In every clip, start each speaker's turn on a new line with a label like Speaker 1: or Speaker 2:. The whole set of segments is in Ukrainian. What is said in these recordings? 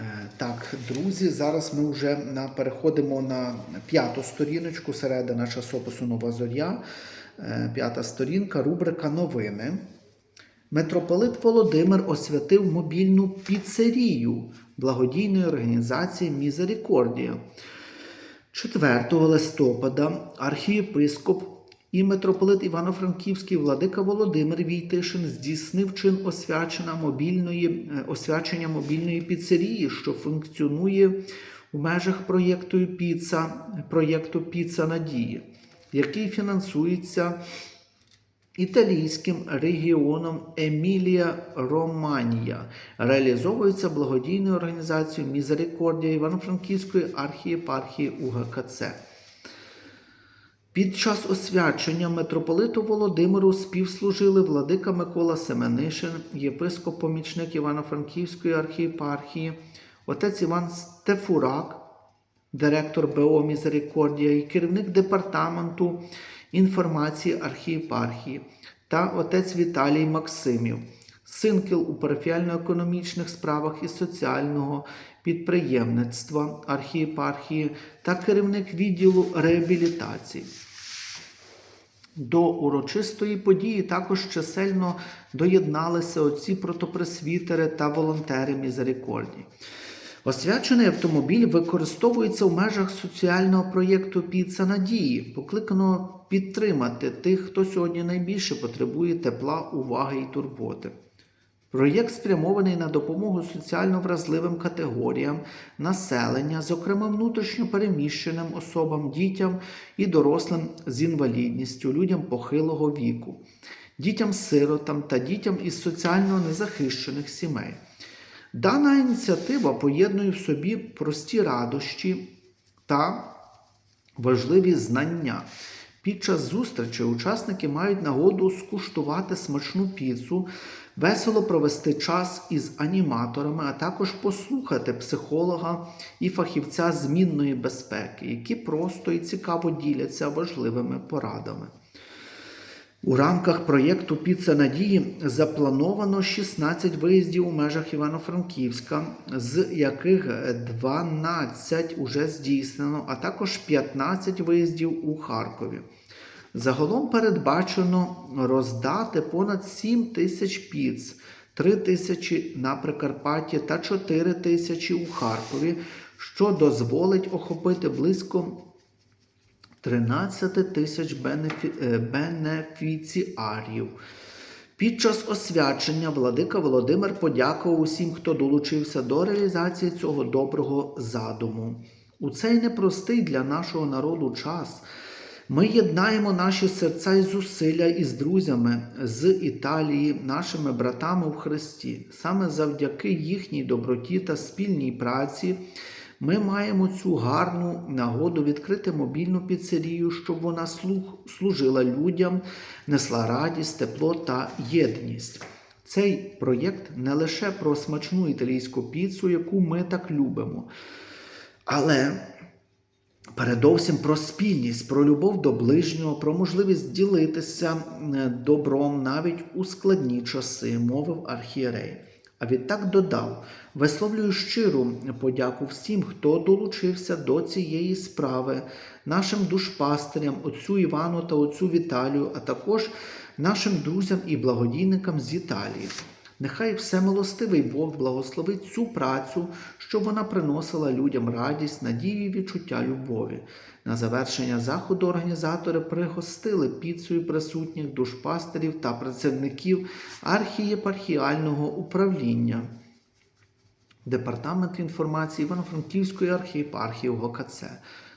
Speaker 1: Е, Так, друзі, зараз ми вже на, переходимо на п'яту сторіночку, середина часопису Нова Зоря. Е, П'ята сторінка, рубрика Новини. Митрополит Володимир освятив мобільну піцерію благодійної організації Мізерикордія. 4 листопада архієпископ і митрополит Івано-Франківський владика Володимир Війтишин здійснив чин освячення мобільної, е, освячення мобільної піцерії, що функціонує у межах проєкту Піца, проєкту Піца Надії, який фінансується італійським регіоном Емілія Романія, реалізовується благодійною організацією Мізерикордія Івано-Франківської архієпархії УГКЦ. Під час освячення митрополиту Володимиру співслужили владика Микола Семенишин, єпископ-помічник Івано-Франківської архієпархії, отець Іван Стефурак, директор БО Мізерикордія і керівник департаменту інформації архієпархії та отець Віталій Максимів, синкіл у парафіально-економічних справах і соціального підприємництва архієпархії та керівник відділу реабілітації. До урочистої події також чисельно доєдналися оці протопресвітери та волонтери мізерикорді. Освячений автомобіль використовується в межах соціального проєкту Піца Надії, покликано підтримати тих, хто сьогодні найбільше потребує тепла, уваги і турботи. Проєкт спрямований на допомогу соціально вразливим категоріям населення, зокрема внутрішньо переміщеним особам, дітям і дорослим з інвалідністю, людям похилого віку, дітям-сиротам та дітям із соціально незахищених сімей. Дана ініціатива поєднує в собі прості радощі та важливі знання. Під час зустрічі учасники мають нагоду скуштувати смачну піцу, весело провести час із аніматорами, а також послухати психолога і фахівця змінної безпеки, які просто і цікаво діляться важливими порадами. У рамках проєкту Піца Надії заплановано 16 виїздів у межах Івано-Франківська, з яких 12 уже здійснено, а також 15 виїздів у Харкові. Загалом передбачено роздати понад 7 тисяч піц, 3 тисячі на Прикарпатті та 4 тисячі у Харкові, що дозволить охопити близько 13 тисяч бенефі... е, бенефіціарів. Під час освячення владика Володимир подякував усім, хто долучився до реалізації цього доброго задуму. У цей непростий для нашого народу час ми єднаємо наші серця і зусилля із друзями з Італії, нашими братами в Христі. Саме завдяки їхній доброті та спільній праці. Ми маємо цю гарну нагоду відкрити мобільну піцерію, щоб вона служила людям, несла радість, тепло та єдність. Цей проєкт не лише про смачну італійську піцу, яку ми так любимо, але передовсім про спільність, про любов до ближнього, про можливість ділитися е, добром навіть у складні часи, мовив архієрей. А відтак додав: висловлюю щиру подяку всім, хто долучився до цієї справи, нашим душпастирям, отцю Івану та отцю Віталію, а також нашим друзям і благодійникам з Італії. Нехай всемилостивий Бог благословить цю працю, щоб вона приносила людям радість, надію і відчуття любові. На завершення заходу організатори пригостили піцею присутніх душпастерів та працівників архієпархіального управління. Департамент інформації Івано-Франківської архієпархії УГКЦ.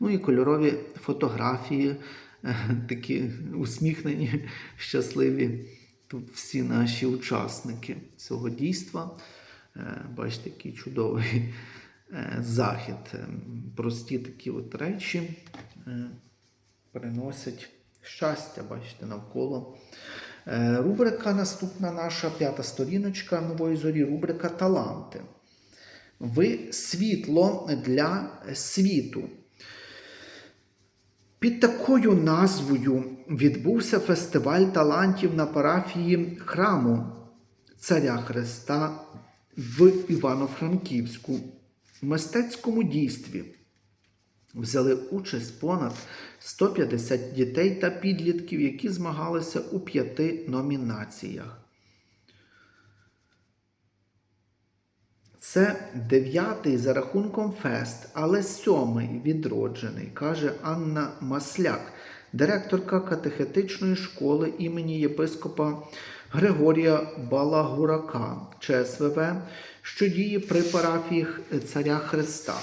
Speaker 1: Ну і кольорові фотографії, е, такі усміхнені, щасливі. Всі наші учасники цього дійства. Е, Бачите, який чудовий е, захід. Е, Прості такі от речі приносять щастя, бачите, навколо. Рубрика наступна наша п'ята сторіночка нової зорі. Рубрика Таланти. Ви світло для світу. Під такою назвою відбувся фестиваль талантів на парафії храму Царя Христа в Івано-Франківську мистецькому дійстві взяли участь понад 150 дітей та підлітків, які змагалися у п'яти номінаціях. Це дев'ятий за рахунком фест, але сьомий відроджений, каже Анна Масляк, директорка катехетичної школи імені єпископа Григорія Балагурака ЧСВВ, що діє при парафії Царя Христа.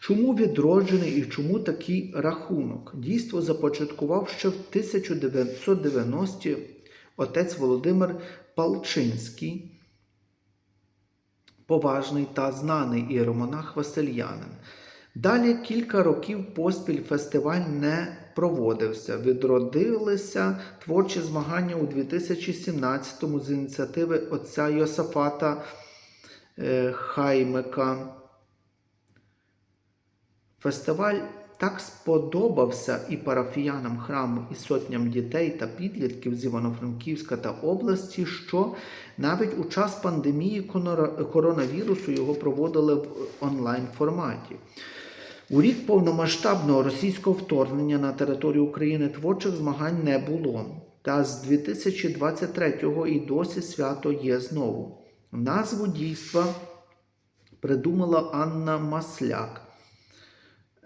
Speaker 1: Чому відроджений і чому такий рахунок? Дійство започаткував ще в 1990-ті отець Володимир Палчинський поважний та знаний іеромонах Васильянин. Далі кілька років поспіль фестиваль не проводився. Відродилися творчі змагання у 2017-му з ініціативи отця Йосафата е, Хаймика. Фестиваль так сподобався і парафіянам храму, і сотням дітей та підлітків з Івано-Франківська та області, що навіть у час пандемії коронавірусу його проводили в онлайн форматі. У рік повномасштабного російського вторгнення на територію України творчих змагань не було. Та з 2023-го і досі свято є знову. Назву дійства придумала Анна Масляк.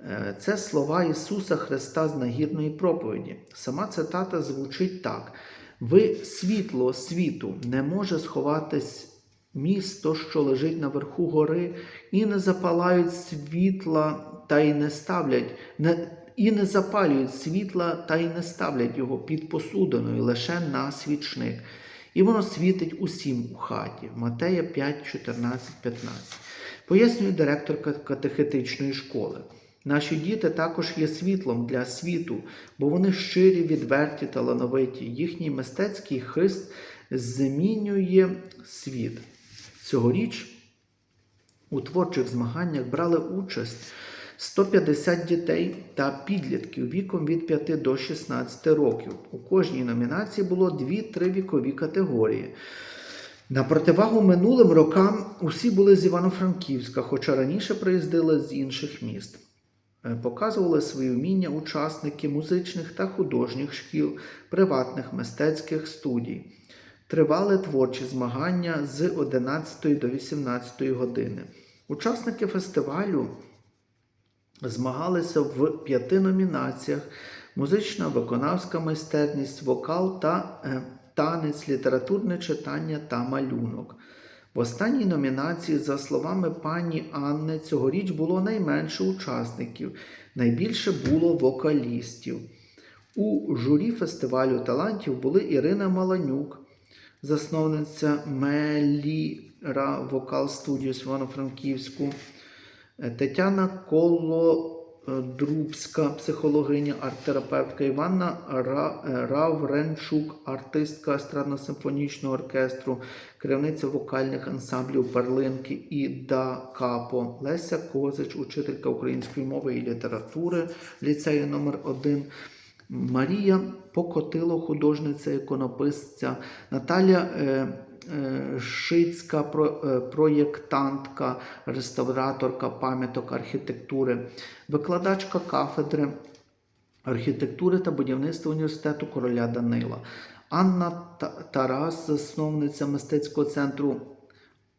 Speaker 1: Е, Це слова Ісуса Христа з нагірної проповіді. Сама цитата звучить так: Ви світло світу не може сховатись місто, що лежить наверху гори, і не запалають світла та й не ставлять, не, і не запалюють світла та й не ставлять його під посудиною лише на свічник. І воно світить усім у хаті. Матея 5, 14, 15. Пояснює директорка катехетичної школи. Наші діти також є світлом для світу, бо вони щирі, відверті, талановиті. Їхній мистецький хист змінює світ. Цьогоріч у творчих змаганнях брали участь 150 дітей та підлітків віком від 5 до 16 років. У кожній номінації було 2-3 вікові категорії. На противагу минулим рокам усі були з Івано-Франківська, хоча раніше приїздили з інших міст. Е, Показували свої вміння учасники музичних та художніх шкіл, приватних мистецьких студій. Тривали творчі змагання з 11 до 18 години. Учасники фестивалю змагалися в п'яти номінаціях: музична, виконавська майстерність, вокал та е, танець, літературне читання та малюнок. В останній номінації, за словами пані Анни, цьогоріч було найменше учасників, найбільше було вокалістів. У журі фестивалю талантів були Ірина Маланюк, засновниця Меліра Вокал Студіо з Івано-Франківську, Тетяна Колодрубська, психологиня, арт-терапевтка, Іванна е, Равренчук, артистка естрадно-симфонічного оркестру, керівниця вокальних ансамблів Перлинки і Да Капо, Леся Козич, учителька української мови і літератури ліцею номер 1 Марія Покотило, художниця, іконописця, Наталя е, Шицька, е, проєктантка, реставраторка пам'яток архітектури, викладачка кафедри архітектури та будівництва університету короля Данила, Анна Тарас, засновниця мистецького центру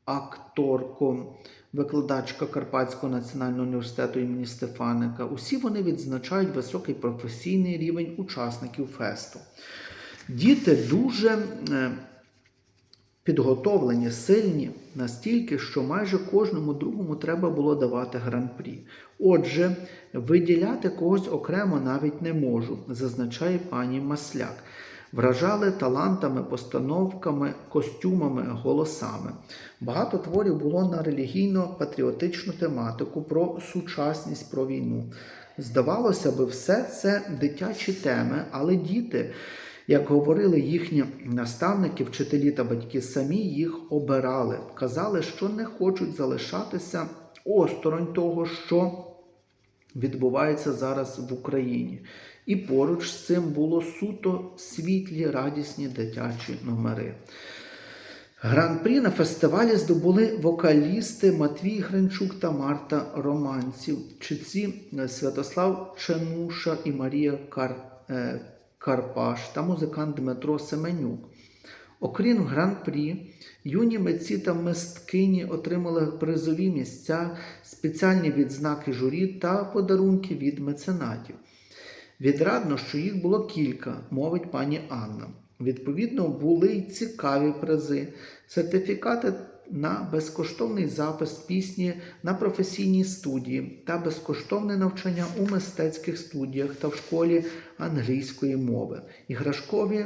Speaker 1: акторко, викладачка Карпатського національного університету імені Стефаника. Усі вони відзначають високий професійний рівень учасників фесту. Діти дуже е, підготовлені, сильні настільки, що майже кожному другому треба було давати гран-прі. Отже, виділяти когось окремо навіть не можу, зазначає пані Масляк. Вражали талантами, постановками, костюмами, голосами. Багато творів було на релігійно-патріотичну тематику про сучасність, про війну. Здавалося би, все це дитячі теми, але діти, як говорили їхні наставники, вчителі та батьки, самі їх обирали, казали, що не хочуть залишатися осторонь того, що відбувається зараз в Україні. І поруч з цим було суто світлі, радісні дитячі номери. Гран-прі на фестивалі здобули вокалісти Матвій Гринчук та Марта Романців, читці е, Святослав Ченуша і Марія Кар... Карпаш та музикант Дмитро Семенюк. Окрім гран-прі, юні митці та мисткині отримали призові місця, спеціальні відзнаки журі та подарунки від меценатів. Відрадно, що їх було кілька, мовить пані Анна. Відповідно, були й цікаві призи, сертифікати на безкоштовний запис пісні на професійній студії та безкоштовне навчання у мистецьких студіях та в школі англійської мови, іграшкові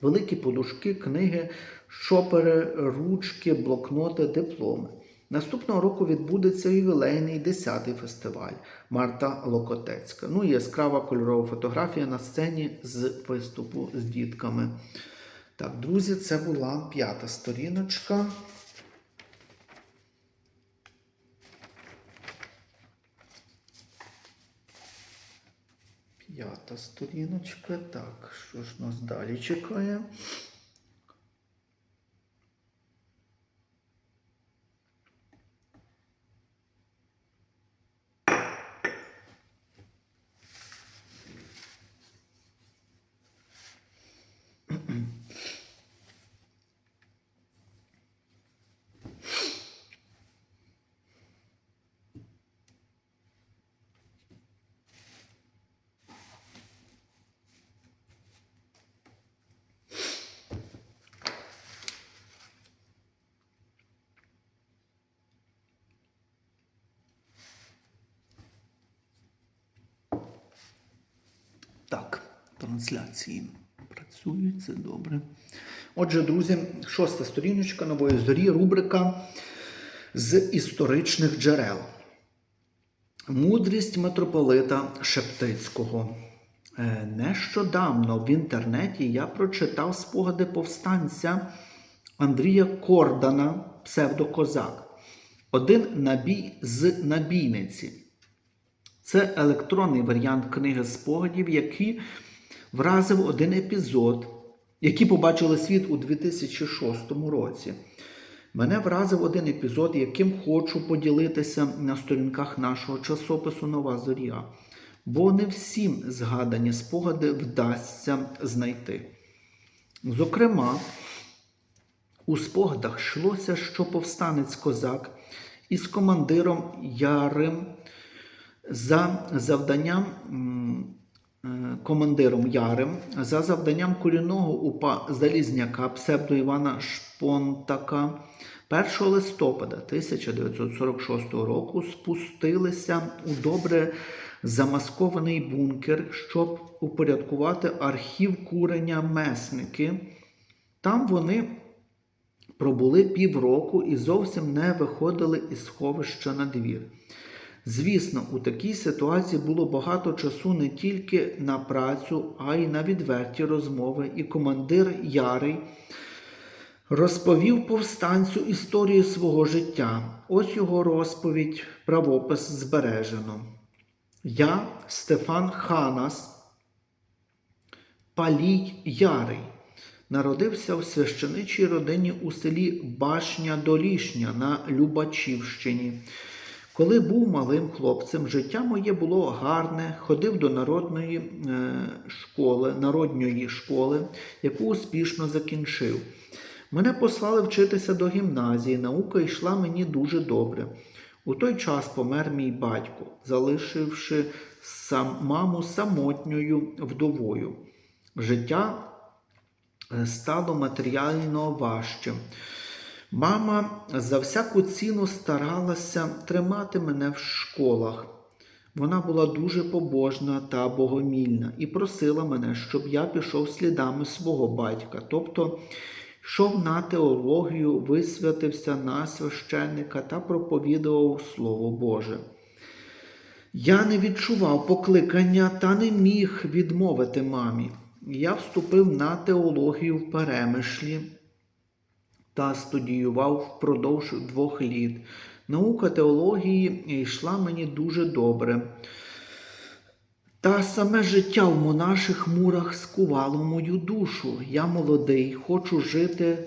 Speaker 1: великі подушки, книги, шопери, ручки, блокноти, дипломи. Наступного року відбудеться ювілейний 10-й фестиваль Марта Локотецька. Ну і яскрава кольорова фотографія на сцені з виступу з дітками. Так, друзі, це була п'ята сторіночка. П'ята сторіночка. Так, що ж нас далі чекає? Так, трансляції працюють, це добре. Отже, друзі, шоста сторіночка нової зорі, рубрика з історичних джерел. Мудрість митрополита Шептицького. Е, Нещодавно в інтернеті я прочитав спогади повстанця Андрія Кордана, псевдокозак, один набій з набійниці. Це електронний варіант книги спогадів, який вразив один епізод, який побачили світ у 2006 році. Мене вразив один епізод, яким хочу поділитися на сторінках нашого часопису Нова Зоря, бо не всім згадані спогади вдасться знайти. Зокрема, у спогадах йшлося, що повстанець козак із командиром Ярим за завданням е, командиром Ярем, за завданням корінного упа Залізняка, псевдо Івана Шпонтака, 1 листопада 1946 року спустилися у добре замаскований бункер, щоб упорядкувати архів курення месники. Там вони пробули півроку і зовсім не виходили із сховища на двір. Звісно, у такій ситуації було багато часу не тільки на працю, а й на відверті розмови, і командир Ярий розповів повстанцю історію свого життя. Ось його розповідь, правопис збережено. Я, Стефан Ханас, Палій Ярий, народився в священичій родині у селі Башня Долішня на Любачівщині. Коли був малим хлопцем, життя моє було гарне, ходив до народної е, школи, народньої школи, яку успішно закінчив. Мене послали вчитися до гімназії, наука йшла мені дуже добре. У той час помер мій батько, залишивши сам, маму самотньою вдовою. Життя е, стало матеріально важчим. Мама за всяку ціну старалася тримати мене в школах. Вона була дуже побожна та богомільна і просила мене, щоб я пішов слідами свого батька, тобто йшов на теологію, висвятився на священника та проповідував Слово Боже. Я не відчував покликання та не міг відмовити мамі. Я вступив на теологію в перемишлі та студіював впродовж двох літ. Наука теології йшла мені дуже добре. Та саме життя в монаших мурах скувало мою душу. Я молодий, хочу жити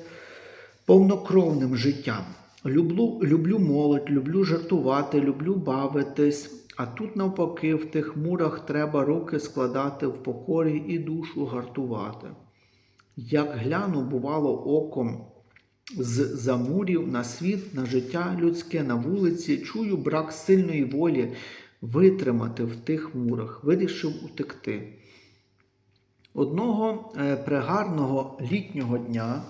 Speaker 1: повнокровним життям. Люблю, люблю молодь, люблю жартувати, люблю бавитись. А тут, навпаки, в тих мурах треба руки складати в покорі і душу гартувати. Як гляну, бувало, оком з замурів на світ, на життя людське, на вулиці, чую брак сильної волі витримати в тих мурах, вирішив утекти. Одного прегарного пригарного літнього дня